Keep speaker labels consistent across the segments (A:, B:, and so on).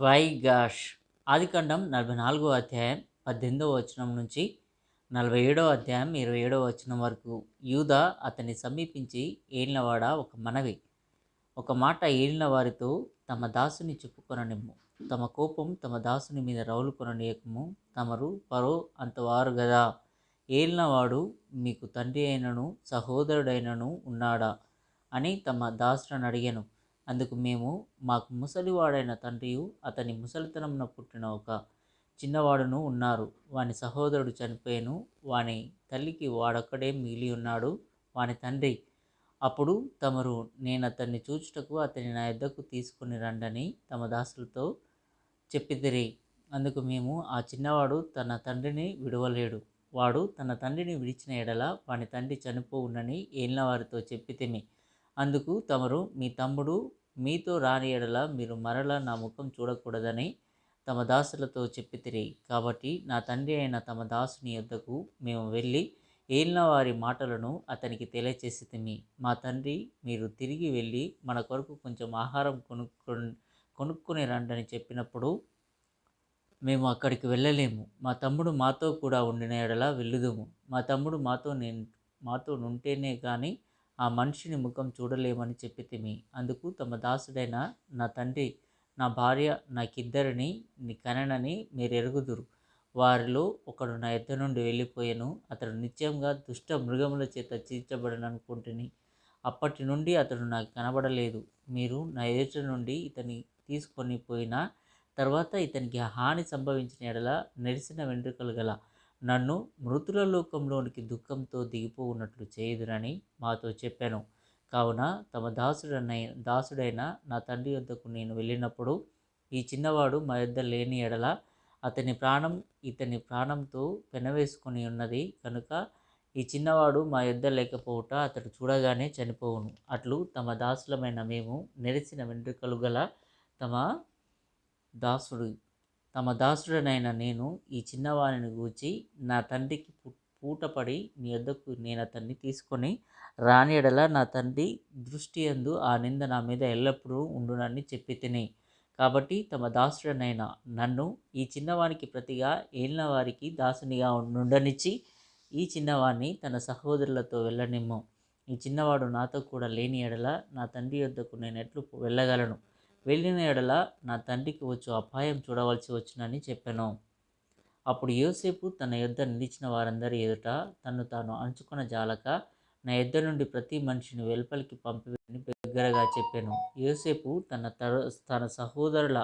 A: వైగాష్ ఆదికాండం నలభై నాలుగో అధ్యాయం పద్దెనిమిదవ వచనం నుంచి నలభై ఏడో అధ్యాయం ఇరవై ఏడవ వచనం వరకు. యూద అతన్ని సమీపించి ఏలినవాడ ఒక మనవి. ఒక మాట ఏలిన వారితో తమ దాసుని చెప్పుకొననిమ్ము. తమ కోపం తమ దాసుని మీద రౌలు కొననీయకము తమరు పరో అంతవారు గదా. ఏలినవాడు మీకు తండ్రి అయినను సహోదరుడైనను ఉన్నాడా అని తమ దాసులను అడిగాను. అందుకు మేము మాకు ముసలివాడైన తండ్రియు అతని ముసలితనంన పుట్టిన ఒక చిన్నవాడును ఉన్నారు. వాని సహోదరుడు చనిపోయాను. వాని తల్లికి వాడొక్కడే మిగిలి ఉన్నాడు. వాని తండ్రి అప్పుడు తమరు నేను అతన్ని చూచుటకు అతని నా యొద్దకు తీసుకుని రండని తమ దాసులతో చెప్పిదిరి. అందుకు మేము ఆ చిన్నవాడు తన తండ్రిని విడవలేడు. వాడు తన తండ్రిని విడిచిన ఎడల వాని తండ్రి చనిపోవునని ఏలిన వారితో చెప్పితిమి. అందుకు తమరు మీ తమ్ముడు మీతో రాని ఎడల మీరు మరలా నా ముఖం చూడకూడదని తమ దాసులతో చెప్పితిరి. కాబట్టి నా తండ్రి అయిన తమ దాసుని యొద్దకు మేము వెళ్ళి ఏలిన వారి మాటలను అతనికి తెలియచేసి మా తండ్రి మీరు తిరిగి వెళ్ళి మన కొరకు కొంచెం ఆహారం కొనుక్కు కొనుక్కొని రండని చెప్పినప్పుడు మేము అక్కడికి వెళ్ళలేము. మా తమ్ముడు మాతో కూడా ఉండిన ఎడల వెళ్ళుదుము. మా తమ్ముడు మాతో నేను మాతో ఉంటేనే కానీ ఆ మనిషిని ముఖం చూడలేమని చెప్పితిమి అందుకు తమ దాసుడైన నా తండ్రి నా భార్య నాకిద్దరిని నీ కననని మీరు ఎరుగుదురు వారిలో ఒకడు నా ఎద్ద నుండి వెళ్ళిపోయాను. అతడు నిత్యంగా దుష్ట మృగముల చేత చీల్చబడను అనుకుంటుని అప్పటి నుండి అతడు నాకు కనబడలేదు. మీరు నా ఎదుట నుండి ఇతని తీసుకొని పోయిన తర్వాత ఇతనికి హాని సంభవించిన ఎడల నెరిసిన వెంట్రుకలు గల నన్ను మృతుల లోకంలోనికి దుఃఖంతో దిగిపోవున్నట్లు చేయదురని మాతో చెప్పాను. కావున తమ దాసుడనై దాసుడైన నా తండ్రి వద్దకు నేను వెళ్ళినప్పుడు ఈ చిన్నవాడు మా యొద్ద లేని ఎడల అతని ప్రాణం ఇతని ప్రాణంతో పెనవేసుకొని ఉన్నది కనుక ఈ చిన్నవాడు మా యొద్ద లేకపోవుట అతడు చూడగానే చనిపోవును. అట్లు తమ దాసులమైన మేము నెరిసిన వెంట్రుకలు గల తమ దాసుడు తమ దాసుడనైన నేను ఈ చిన్నవారిని గూర్చి నా తండ్రికి పూటపడి నీ వద్దకు నేను అతన్ని తీసుకొని రాని నా తండ్రి దృష్టి ఎందు ఆ నింద నా మీద ఎల్లప్పుడూ ఉండునని చెప్పి తిని. కాబట్టి తమ దాసుడనైన నన్ను ఈ చిన్నవానికి ప్రతిగా ఏలిన వారికి దాసునిగా నుండనిచ్చి ఈ చిన్నవాడిని తన సహోదరులతో వెళ్ళనిమ్ము. ఈ చిన్నవాడు నాతో కూడా లేని ఎడల నా తండ్రి వద్దకు నేను ఎట్లు వెళ్ళగలను? వెళ్ళిన ఎడల నా తండ్రికి వచ్చు అపాయం చూడవలసి వచ్చునని చెప్పాను. అప్పుడు యోసేపు తన యుద్ధ నిలిచిన వారందరి ఎదుట తను తాను అంచుకున్న జాలక నా యుద్ధ నుండి ప్రతి మనిషిని వెలుపలికి పంపివేని బిగ్గరగా చెప్పాను. యోసేపు తన తన సహోదరుల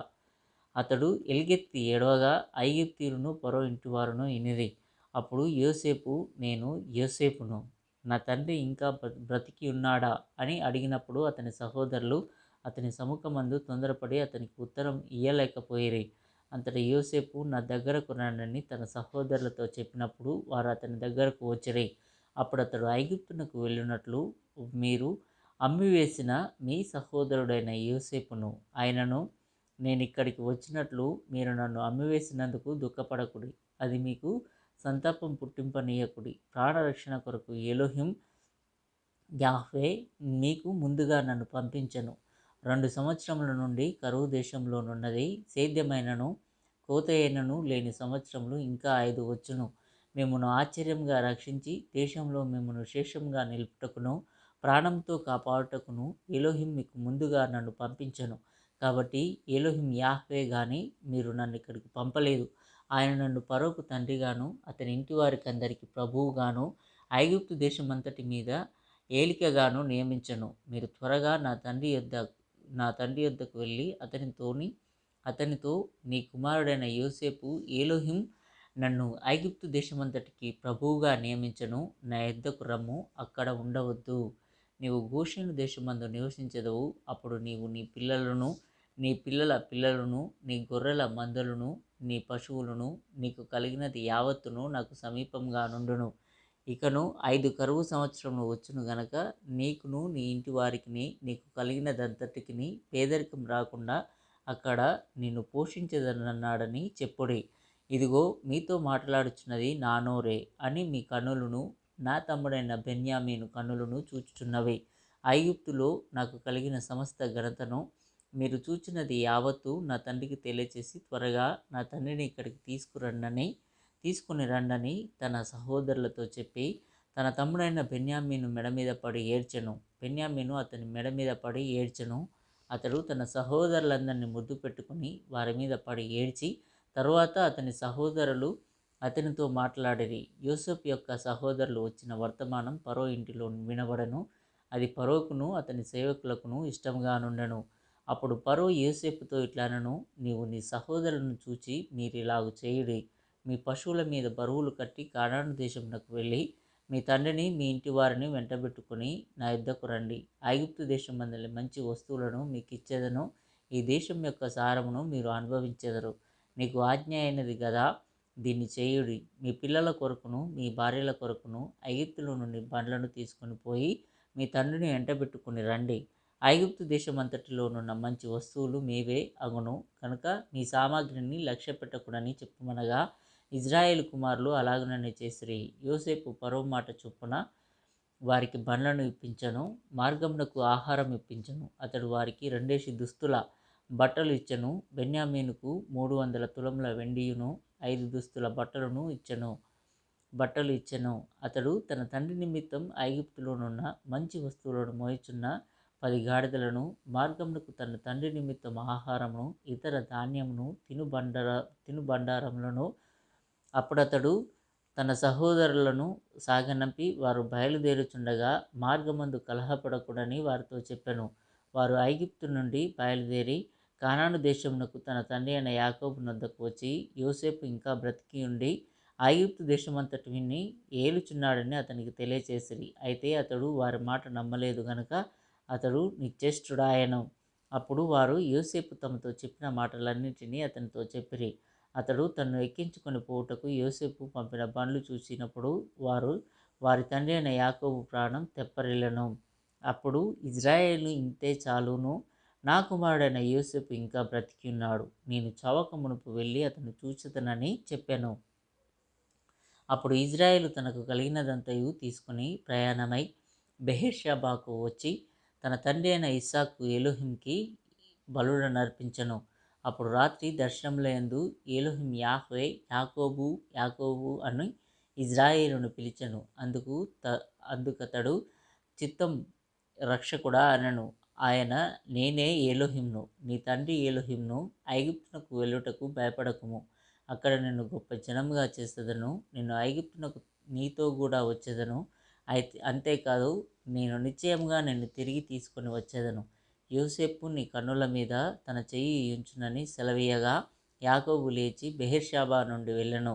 A: అతడు ఎలుగెత్తి ఏడవగా ఐగుప్తీరును పొరవ ఇంటి వారును ఇనిది అప్పుడు యోసేపు నేను యోసేపును నా తండ్రి ఇంకా బ్రతికి ఉన్నాడా అని అడిగినప్పుడు అతని సహోదరులు అతని సముఖమందు తొందరపడి అతనికి ఉత్తరం ఇయ్యలేకపోయిరి. అంతటి యోసేపు నా దగ్గరకు రండని తన సహోదరులతో చెప్పినప్పుడు వారు అతని దగ్గరకు వచ్చిరి. అప్పుడు అతడు ఐగుప్తునకు వెళ్ళినట్లు మీరు అమ్మివేసిన మీ సహోదరుడైన యోసేపును. ఆయనను నేను ఇక్కడికి వచ్చినట్లు మీరు నన్ను అమ్మివేసినందుకు దుఃఖపడకుడి. అది మీకు సంతాపం పుట్టింపనీయకుడి. ప్రాణరక్షణ కొరకు ఎలోహిం యాహ్వే మీకు ముందుగా నన్ను పంపించను. రెండు సంవత్సరముల నుండి కరువు దేశంలోనున్నది. సేద్యమైనను కోతయైనను లేని సంవత్సరములు ఇంకా ఐదు వచ్చును. మిమ్మను ఆశ్చర్యంగా రక్షించి దేశంలో మిమ్మను శేషంగా నిలుపుటకును ప్రాణంతో కాపాడుటకును ఎలోహిం మీకు ముందుగా నన్ను పంపించను. కాబట్టి ఎలోహిం యాహ్వే కానీ మీరు నన్ను ఇక్కడికి పంపలేదు. ఆయన నన్ను పరోకు తండ్రిగాను అతని ఇంటి వారికి అందరికీ ప్రభువుగాను ఐగుప్తు దేశమంతటి మీద ఏలికగాను నియమించను. మీరు త్వరగా నా తండ్రి యొద్ద నా తండ్రి యొద్దకు వెళ్ళి అతనితోని అతనితో నీ కుమారుడైన యోసేపు ఏలోహిం నన్ను ఐగుప్తు దేశమంతటికి ప్రభువుగా నియమించను. నా యొద్దకు రమ్ము అక్కడ ఉండవద్దు. నీవు గోషేను దేశమందు నివసించదవు. అప్పుడు నీవు నీ పిల్లలను నీ పిల్లల పిల్లలను నీ గొర్రెల మందలను నీ పశువులను నీకు కలిగినది యావత్తును నాకు సమీపంగా నుండును. ఇకను ఐదు కరువు సంవత్సరములు వచ్చును గనక నీకును నీ ఇంటి వారికిని నీకు కలిగినదంతటికి పేదరికం రాకుండా అక్కడ నిన్ను పోషించదనన్నాడని చెప్పుడి. ఇదిగో మీతో మాట్లాడుచున్నది నానోరే అని మీ కన్నులను నా తమ్ముడైన బెన్యామీను కన్నులను చూచుచున్నవి. ఐగుప్తులో నాకు కలిగిన సమస్త ఘనతను మీరు చూచినది యావత్తు నా తండ్రికి తెలియచేసి త్వరగా నా తండ్రిని ఇక్కడికి తీసుకురండని తీసుకుని రండని తన సహోదరులతో చెప్పి తన తమ్ముడైన బెన్యామీను మెడ మీద పడి ఏడ్చెను. బెన్యామీను అతని మెడ మీద పడి ఏడ్చెను. అతడు తన సహోదరులందరినీ ముద్దు పెట్టుకుని వారి మీద పడి ఏడ్చి తరువాత అతని సహోదరులు అతనితో మాట్లాడిరి. యూసుఫ్ యొక్క సహోదరులు వచ్చిన వర్తమానం పరో ఇంటిలో వినబడను. అది పరోకును అతని సేవకులకును ఇష్టంగా నుండెను. అప్పుడు పరో యోసేపుతో ఇట్లానను నీవు నీ సహోదరులను చూచి మీరిలాగు చేయుడి. మీ పశువుల మీద బరువులు కట్టి కానాను దేశంలోకి వెళ్ళి మీ తండ్రిని మీ ఇంటి వారిని వెంటబెట్టుకుని నా యుద్ధకు రండి. ఐగుప్తు దేశం మందలి మంచి వస్తువులను మీకు ఇచ్చేదను ఈ దేశం యొక్క సారమును మీరు అనుభవించెదరు. నీకు ఆజ్ఞ అయినది కదా దీన్ని చేయుడి. మీ పిల్లల కొరకును మీ భార్యల కొరకును ఐగుప్తుల నుండి బండ్లను తీసుకొని పోయి మీ తండ్రిని వెంటబెట్టుకుని రండి. ఐగుప్తు దేశమంతటిలోనున్న మంచి వస్తువులు మీవే అగును. కనుక మీ సామాగ్రిని లక్ష్య పెట్టకూడని చెప్పమనగా ఇజ్రాయేల్ కుమారులు అలాగనని చేసిరి. యోసేపు పరవ మాట చొప్పున వారికి బండ్లను ఇప్పించను మార్గమునకు ఆహారం ఇప్పించను. అతడు వారికి రెండేసి దుస్తుల బట్టలు ఇచ్చను బెన్యామీనుకు మూడు వందల తులముల వెండియును ఐదు దుస్తుల బట్టలను ఇచ్చను బట్టలు ఇచ్చను. అతడు తన తండ్రి నిమిత్తం ఐగుప్తులోనున్న మంచి వస్తువులను మోయిచున్న పది గాడిదలను మార్గమునకు తన తండ్రి నిమిత్తం ఆహారమును ఇతర ధాన్యమును తినుబండర తినుబండారములను అప్పుడతడు తన సహోదరులను సాగనంపి వారు బయలుదేరుచుండగా మార్గమందు కలహపడకూడని వారితో చెప్పాను. వారు ఐగిప్తు నుండి బయలుదేరి కానాను దేశమునకు తన తండ్రి అయిన యాకోబు నొద్దకు వచ్చి యోసేపు ఇంకా బ్రతికి ఉండి ఐగుప్తు దేశమంతటి విని ఏలుచున్నాడని అతనికి తెలియచేసిరి. అయితే అతడు వారి మాట నమ్మలేదు గనుక అతడు నిశ్చేష్టుడాయను. అప్పుడు వారు యోసేపు తమతో చెప్పిన మాటలన్నింటినీ అతనితో చెప్పిరి. అతడు తన్ను ఎక్కించుకొని పోవుటకు యోసేపు పంపిన బండ్లు చూసినప్పుడు వారు వారి తండ్రి అయిన యాకోబు ప్రాణం తెప్పరిల్లను. అప్పుడు ఇజ్రాయేలు ఇంతే చాలును. నా కుమారుడైన యోసేపు ఇంకా బ్రతికి ఉన్నాడు నేను చవక మునుపు వెళ్ళి అతను చూచుతనని చెప్పాను. అప్పుడు ఇజ్రాయేలు తనకు కలిగినదంతయు తీసుకుని ప్రయాణమై బెహెర్షాబాకు వచ్చి తన తండ్రి అయిన ఇస్సాకు ఎలుహింకి బలుడను నర్పించను అప్పుడు రాత్రి దర్శనములందు ఏలోహిం యాహ్వే యాకోబు యాకోబు అని ఇజ్రాయేలును పిలిచను. అందుకు త అందుకతడు చిత్తం రక్షకుడా అనను. ఆయన నేనే ఏలోహింను. నీ తండ్రి ఏలోహింను ఐగుప్తునకు వెళ్ళుటకు భయపడకుము. అక్కడ నిన్ను గొప్ప జనముగా చేసేదను నిన్ను ఐగుప్తునకు నీతో కూడా వచ్చేదను. అయితే అంతేకాదు నేను నిశ్చయంగా నిన్ను తిరిగి తీసుకొని వచ్చేదను. యోసేపు నీ కన్నుల మీద తన చెయ్యి ఉంచునని సెలవీయగా యాకోబు లేచి బెహెర్షాబా నుండి వెళ్ళను.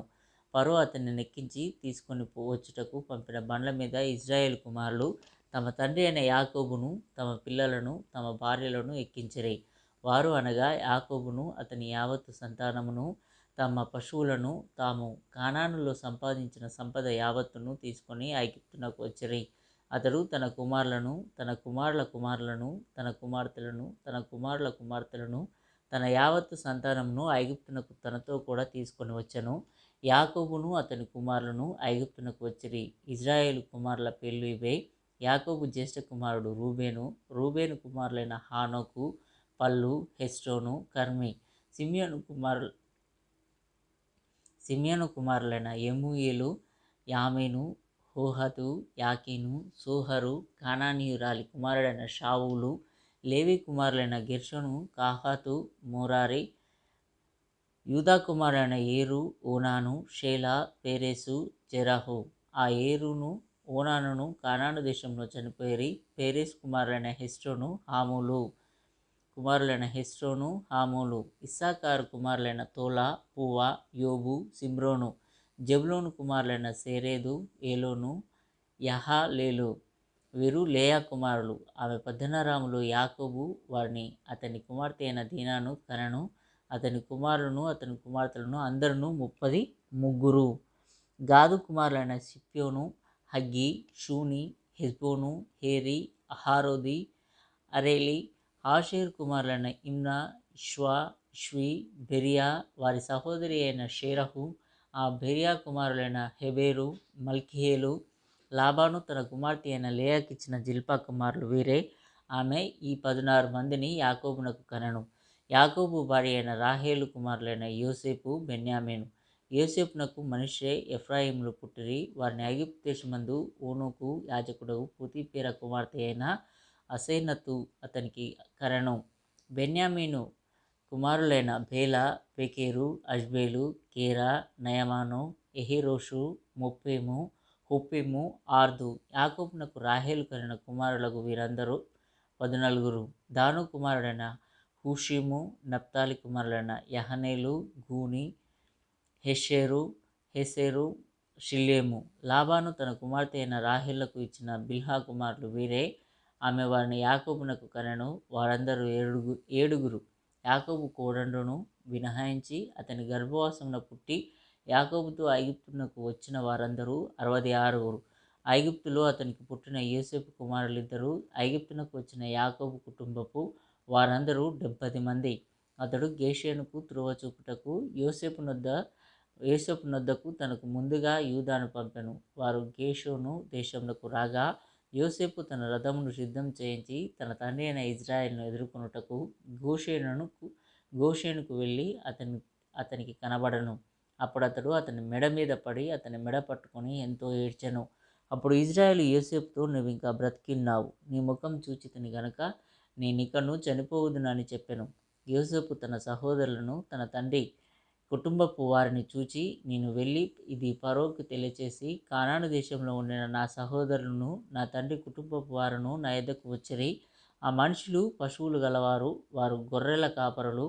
A: పరో అతన్ని నెక్కించి తీసుకొని వచ్చుటకు పంపిన బండ్ల మీద ఇజ్రాయేల్ కుమారులు తమ తండ్రి అయిన యాకోబును తమ పిల్లలను తమ భార్యలను ఎక్కించరే. వారు అనగా యాకోబును అతని యావత్తు సంతానమును తమ పశువులను తాము కానానులో సంపాదించిన సంపద యావత్తును తీసుకొని ఐగిప్తునకు వచ్చిరి. అతడు తన కుమారులను తన కుమారుల కుమారులను తన కుమార్తెలను తన కుమారుల కుమార్తెలను తన యావత్తు సంతానమును ఐగుప్తునకు తనతో కూడా తీసుకొని వచ్చను. యాకోబును అతని కుమారులను ఐగుప్తునకు వచ్చిరి. ఇజ్రాయేల్ కుమారుల పేర్లు ఇవే. యాకోబు జ్యేష్ఠ కుమారుడు రూబేను. రూబేను కుమారులైన హానోకు పల్లు హెస్టోను కర్మి. సిమియోను కుమారు సిమియోను కుమారులైన ఎముయేలు యామేను హోహతు యాకీను సోహరు కానానీయురాలి కుమారుడైన షావులు లేవి కుమారులైన గిర్షను కాహాతు మోరారి యూదా కుమారుడైన ఏరు ఓనాను షేలా పేరేసు జెరాహు. ఆ ఏరును ఓనానును కానాను దేశంలో చనిపోయి పేరేస్ కుమారులైన హెస్టోను హాములు. కుమారులైన హెస్ట్రోను హామోలు. ఇస్సాకారు కుమారులైన తోలా పువ్వా యోబు సిమ్రోను. జబులోను కుమారులైన సేరేదు ఏలోను యహాలేలు వీరు లేయా కుమారులు ఆమె పద్దనరాములు యాకోబు వారిని అతని కుమార్తె అయిన దీనాను కనను అతని కుమారులను అతని కుమార్తెలను అందరును ముప్పది ముగ్గురు Gad కుమారులైన Ziphion Haggi Shuni Ezbon Eri Arodi Areli Asher కుమారులైన Imnah Ishuah Ishui Beriah వారి సహోదరి అయిన షేరహు ఆ బెరియా కుమారులైన హెబేరు మల్కిహేలు లాబాను తన కుమార్తె అయిన లేయాకిచ్చిన జిల్పా కుమారులు వీరే. ఆమె ఈ పదునారు మందిని యాకోబునకు కనను. యాకోబు భార్య అయిన రాహేలు కుమారులైన యోసేపు బెన్యామేను. యోసేపునకు మనిషే ఎఫ్రాయిములు పుట్టిరి. వారిని ఐగుప్తు దేశమందు ఓనుకు యాజకుడు పుతిపేర కుమార్తె అయిన అసైనతు అతనికి కరణం బెన్యామీను కుమారులైన బేల పెకేరు అజ్బేలు కేరా నయమాను ఎహిరోషు ముప్పేము హుప్పిము ఆర్దు యాకూబ్నకు రాహేలు కలిగిన కుమారులకు వీరందరూ పద్నాలుగురు. దాను కుమారుడైన హుషీము నప్తాలి కుమారులైన యహనేలు గూని హెషేరు హెసేరు షిల్లేము. లాబాను తన కుమార్తె అయిన రాహేళ్ళకు ఇచ్చిన బిల్హా కుమారులు వీరే. ఆమె వారిని యాకూబునకు కనెను. వారందరూ ఏడుగు ఏడుగురు. యాకోబు కోడండును వినహాయించి అతని గర్భవాసమున పుట్టి యాకోబుతో ఐగుప్తునకు వచ్చిన వారందరూ అరవై ఆరుగురు. ఐగుప్తులో అతనికి పుట్టిన యోసేపు కుమారులిద్దరూ ఐగుప్తునకు వచ్చిన యాకోబు కుటుంబపు వారందరూ డెబ్బది మంది. అతడు గేషేనుకు త్రువ చూపుటకు యోసేపు నొద్ద యోసేపు నొద్దకు తనకు ముందుగా యూదాను పంపెను. వారు గేషోను దేశంలోకి రాగా యోసేపు తన రథమును సిద్ధం చేయించి తన తండ్రి అయిన ఇజ్రాయెల్ను ఎదుర్కొనుటకు గోషేనును గోషేనుకు వెళ్ళి అతని అతనికి కనబడను. అప్పుడు అతడు అతని మెడ మీద పడి అతని మెడ పట్టుకొని ఎంతో ఏడ్చెను. అప్పుడు ఇజ్రాయెల్ యోసేపుతో నువ్వు ఇంకా బ్రతికిన్నావు. నీ ముఖం చూచితిని గనక నేనికను చనిపోవదునని చెప్పెను. యోసేపు తన సహోదరులను తన తండ్రి కుటుంబపు వారిని చూచి నేను వెళ్ళి ఇది పరోకి తెలియచేసి కానాను దేశంలో ఉండిన నా సహోదరులను నా తండ్రి కుటుంబపు వారును నా ఎద్దకు వచ్చిరి. ఆ మనుషులు పశువులు గలవారు వారు గొర్రెల కాపరులు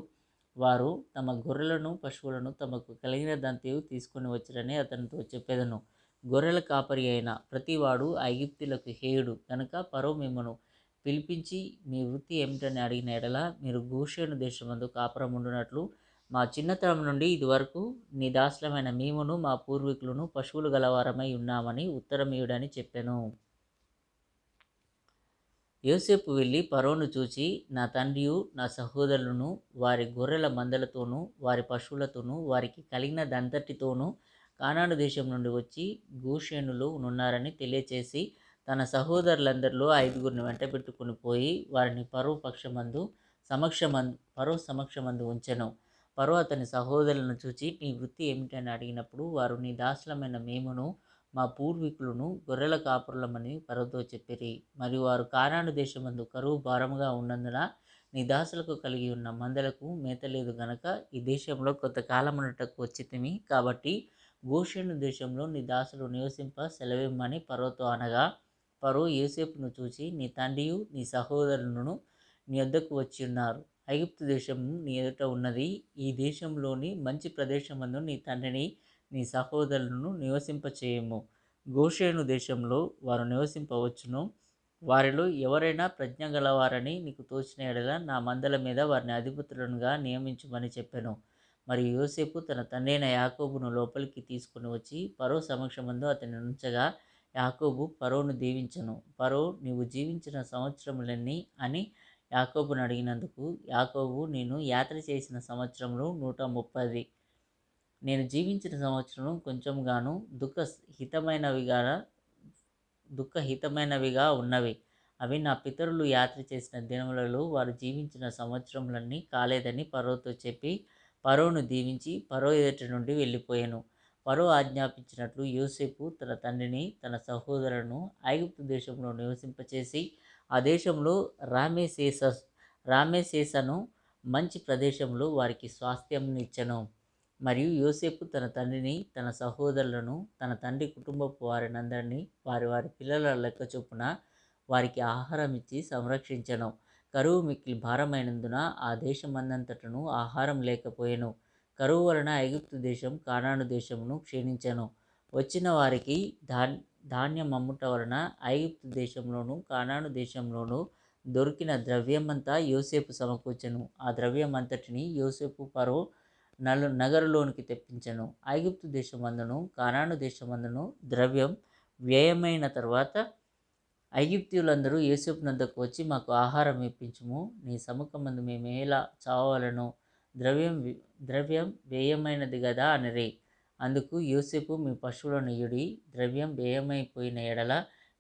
A: వారు తమ గొర్రెలను పశువులను తమకు కలిగిన దంతయు తీసుకొని వచ్చిరని అతనితో చెప్పేదను. గొర్రెల కాపరి అయిన ప్రతివాడు ఐగిప్తులకు హేయుడు. కనుక పరో మిమ్మను పిలిపించి మీ వృత్తి ఏమిటని అడిగిన ఎడల మీరు గోషేను దేశమందు కాపురం ఉండునట్లు మా చిన్నతనం నుండి ఇదివరకు నీ దాసులమైన మేమును మా పూర్వీకులను పశువులు గలవారమై ఉన్నామని ఉత్తరమీయుడని చెప్పాను. యోసేపు వెళ్ళి పరోను చూచి నా తండ్రియు నా సహోదరులను వారి గొర్రెల మందలతోనూ వారి పశువులతోనూ వారికి కలిగిన దంతటితోనూ కానాడు దేశం నుండి వచ్చి గూషేనులు ఉన్నారని తెలియచేసి తన సహోదరులందరిలో ఐదుగురిని వెంట పెట్టుకుని పోయి వారిని పరువు పక్షమందు సమక్షమందు పరో సమక్షమందు ఉంచెను. పరో అతని సహోదరులను చూచి నీ వృత్తి ఏమిటని అడిగినప్పుడు వారు నీ దాసులమైన మేమును మా పూర్వీకులను గొర్రెల కాపురులమని పరవతో చెప్పిరి. మరియు వారు కానాడు దేశమందు కరువు భారముగా ఉన్నందున నీ దాసులకు కలిగి ఉన్న మందలకు మేత లేదు గనక ఈ దేశంలో కొంతకాలం ఉన్నటకు వచ్చితిమి. కాబట్టి గోషేను దేశంలో నీ దాసులు నివసింప సెలవిమ్మని పరోతో అనగా పరో యోసేపును చూసి నీ తండ్రియు నీ సహోదరులను నీ వద్దకు వచ్చి ఉన్నారు ఐగుప్తు దేశం నీ ఎదుట ఉన్నది. ఈ దేశంలోని మంచి ప్రదేశమందు నీ తండ్రిని నీ సహోదరులను నివసింపచేయము. గోషేను దేశంలో వారు నివసింపవచ్చును. వారిలో ఎవరైనా ప్రజ్ఞ గలవారని నీకు తోచిన ఎడల నా మందల మీద వారిని అధిపతులనుగా నియమించమని చెప్పాను. మరియు యోసేపు తన తండ్రైన యాకోబును లోపలికి తీసుకుని వచ్చి పరో సమక్షమందు అతని ఉంచగా యాకోబు పరోను దీవించను. పరో నీవు జీవించిన సంవత్సరములన్నీ అని యాకోబును అడిగినందుకు యాకోబు నేను యాత్ర చేసిన సంవత్సరంలో నూట ముప్పది. నేను జీవించిన సంవత్సరం కొంచెంగాను దుఃఖ హితమైనవిగా దుఃఖహితమైనవిగా ఉన్నవి. అవి నా పితరులు యాత్ర చేసిన దినములలో వారు జీవించిన సంవత్సరములన్నీ కాలేదని పరోతో చెప్పి పరోను దీవించి పరో ఎదుటి నుండి వెళ్ళిపోయాను. పరో ఆజ్ఞాపించినట్లు యూసేపు తన తండ్రిని తన సహోదరును ఐగుప్తు దేశంలో నివసింపచేసి ఆ దేశంలో రామేశేస రామేశేసను మంచి ప్రదేశంలో వారికి స్వాస్థ్యం ఇచ్చను. మరియు యోసేపు తన తండ్రిని తన సహోదరులను తన తండ్రి కుటుంబపు వారినందరినీ వారి వారి పిల్లల లెక్క చొప్పున వారికి ఆహారం ఇచ్చి సంరక్షించను. కరువు మిక్కిలి భారమైనందున ఆ దేశమందంతటను ఆహారం లేకపోయెను. కరువు వలన ఐగుప్తు దేశం కానాను దేశమును క్షీణించను. వచ్చిన వారికి ధా ధాన్యం అమ్ముట వలన ఐగుప్తు దేశంలోను కానాను దేశంలోను దొరికిన ద్రవ్యమంతా యోసేపు సమకూర్చెను. ఆ ద్రవ్యమంతటిని యోసేపు పరో నలు నగరులోనికి తెప్పించను. ఐగుప్తు దేశమందును కానాను దేశమందును ద్రవ్యం వ్యయమైన తర్వాత ఐగుప్తీయులందరూ యేసేపు నద్దకు వచ్చి మాకు ఆహారం ఇప్పించుము. నీ సముఖమందు మేము ఎలా చావాలను? ద్రవ్యం ద్రవ్యం వ్యయమైనది కదా అనిరే. అందుకు యోసేపు మీ పశువులను ఇయుడి ద్రవ్యం వ్యయమైపోయిన ఎడల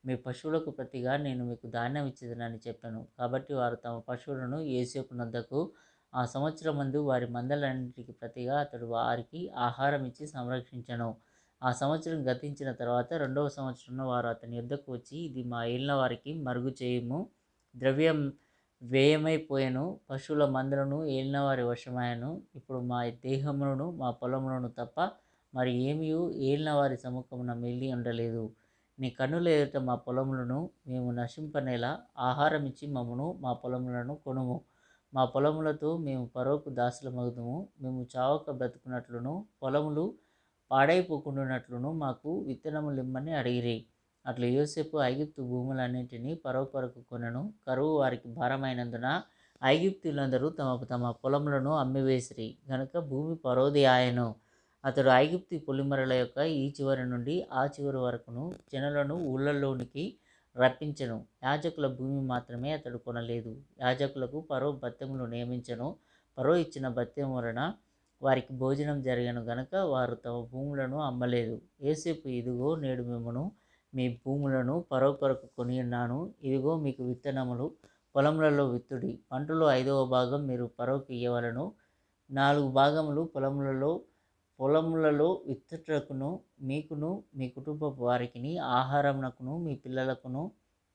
A: మీ పశువులకు ప్రతిగా నేను మీకు ధాన్యం ఇచ్చేదనని చెప్పాను. కాబట్టి వారు తమ పశువులను ఏసేపు నద్దకు ఆ సంవత్సరం మందు వారి మందలన్నింటికి ప్రతిగా అతడు వారికి ఆహారం ఇచ్చి సంరక్షించను. ఆ సంవత్సరం గతించిన తర్వాత రెండవ సంవత్సరంలో వారు అతని యుద్ధకు వచ్చి ఇది మా ఏళ్ళ వారికి మరుగు చేయము ద్రవ్యం వ్యయమైపోయాను పశువుల మందలను ఏలిన వారి వశమాయను ఇప్పుడు మా దేహములను మా పొలములను తప్ప మరి ఏమియు ఏలిన వారి సముఖమున మెల్లి ఉండలేదు. నీ కన్నుల ఎదుట మా పొలములను మేము నశింపనేలా ఆహారం ఇచ్చి మమ్మను మా పొలములను కొనుము. మా పొలములతో మేము పరోకు దాసులమగుదుము. మేము చావక బ్రతుకున్నట్లును పొలములు పాడైపోకుండానట్లును మాకు విత్తనములు ఇమ్మని అడిగిరి. అట్లా యోసేపు ఐగిప్తు భూములన్నింటినీ పరో కొరకు కొనను. కరువు వారికి భారమైనందున ఐగుప్తులందరూ తమ తమ పొలములను అమ్మివేసిరి. గనుక భూమి పరోది ఆయను అతడు ఐగుప్తి పొలిమరల యొక్క ఈ చివరి నుండి ఆ చివరి వరకును జనులను ఊళ్ళల్లోనికి రప్పించను. యాజకుల భూమి మాత్రమే అతడు కొనలేదు. యాజకులకు పరో భత్యములు నియమించను. పరో ఇచ్చిన భత్యం వలన వారికి భోజనం జరిగను గనక వారు తమ భూములను అమ్మలేదు. ఏసేపు ఇదిగో నేడు మిమ్మను మీ భూములను పరో కొరకు కొని ఉన్నాను. ఇదిగో మీకు విత్తనములు పొలములలో విత్తుడి. పంటలో ఐదవ భాగం మీరు పరోకి ఇయ్యవలను. నాలుగు భాగములు పొలములలో పొలములలో విత్తుటకును మీకును మీ కుటుంబ వారికిని ఆహారమునకును మీ పిల్లలకును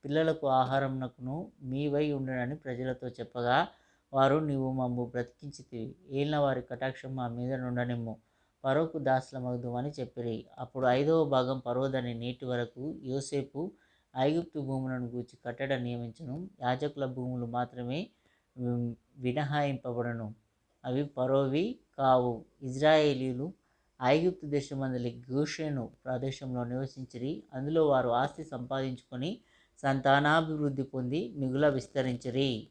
A: పిల్లలకు ఆహారమునకును మీవై ఉండడని ప్రజలతో చెప్పగా వారు నీవు మమ్ము బ్రతికించితివి. ఏలిన వారి కటాక్షం మా మీద నుండనిమ్ము. పరోకు దాసులమగుదు అని చెప్పిరి. అప్పుడు ఐదవ భాగం పరోదని నేటి వరకు యోసేపు ఐగుప్తు భూములను గూర్చి కట్టడ నియమించను. యాజకుల భూములు మాత్రమే మినహాయింపబడను వినహాయింపబడను. అవి పరోవి కావు. ఇజ్రాయేలీలు ఐగుప్తు దేశమందలి గోషేను ప్రదేశంలో నివసించిరి. అందులో వారు ఆస్తి సంపాదించుకొని సంతానాభివృద్ధి పొంది మిగుల విస్తరించిరి.